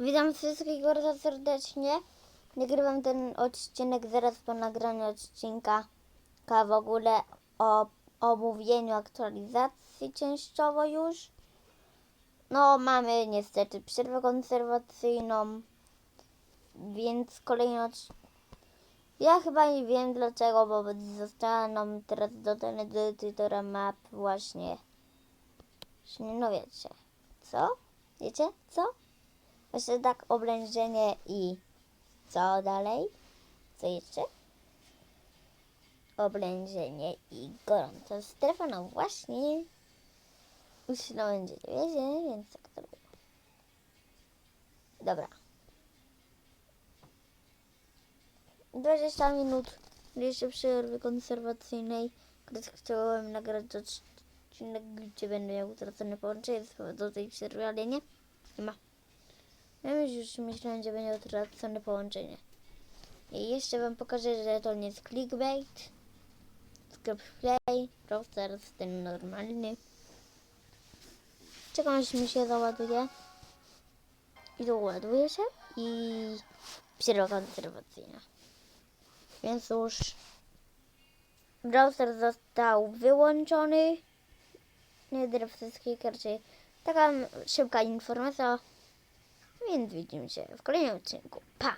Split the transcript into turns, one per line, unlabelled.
Witam wszystkich bardzo serdecznie. Nagrywam ten odcinek zaraz po nagraniu odcinka ka w ogóle o omówieniu aktualizacji częściowo już. No, mamy niestety przerwę konserwacyjną, więc kolejny odcinek. Ja chyba nie wiem dlaczego, bo została nam teraz dodana do edytora map właśnie, No wiecie. Co? Wiecie? Co? Właśnie tak oblężenie i co dalej? Co jeszcze? Oblężenie i gorąca strefa, no właśnie. Nie wiedzie, więc tak to robię. Dobra. 20 minut jeszcze przerwy konserwacyjnej. Gdyż chciałem nagrać odcinek, gdzie będę miał utracone połączenie z powodu tej przerwy, ale nie. Nie ma. Ja już myślałem, że będzie utracone połączenie. I jeszcze wam pokażę, że to nie jest clickbait. Sklep Play, Browser, ten normalny. Czekam aż mi się załaduje. I to ładuje się. I przerwa konserwacyjna. Więc już browser został wyłączony. Nie dla wszystkich taka szybka informacja. Więc widzimy się w kolejnym odcinku. Pa!